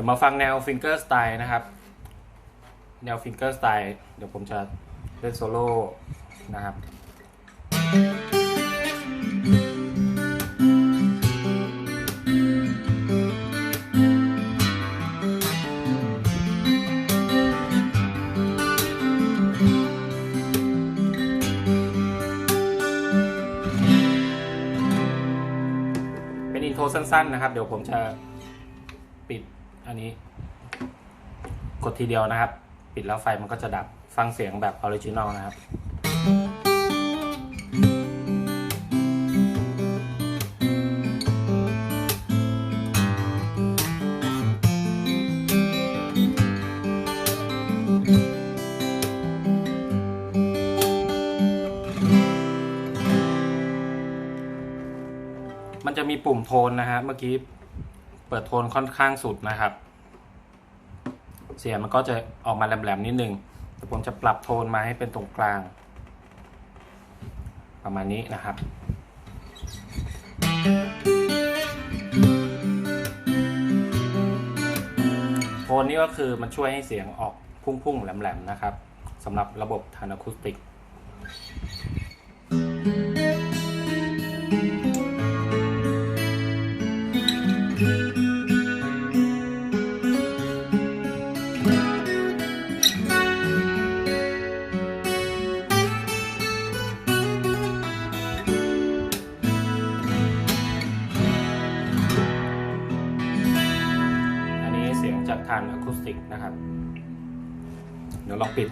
ดี๋ยวมาฟังแนวฟิงเกอร์สไตล์นะครับ แนวฟิงเกอร์สไตล์เดี๋ยวผมจะเล่นโซโล่นะครับ เป็นอินโทรสั้นๆนะครับ เดี๋ยวผมจะปิด อันนี้ กดทีเดียวนะครับ ปิดแล้วไฟมันก็จะดับฟังเสียงแบบออริจินอลนะครับมันจะมีปุ่มโทนนะฮะเมื่อกี้ เปิดโทนค่อนข้างสุดนะครับ เสียงมันก็จะออกมาแหลมๆนิดนึงแต่ผมจะปรับโทนมาให้เป็นตรงกลาง ประมาณนี้นะครับโทนนี้ก็คือมันช่วยให้เสียงออกพุ่งๆแหลมๆนะครับสำหรับระบบทานอะคูสติก จากทานอะคูสติกนะครับ เดี๋ยวลองปิด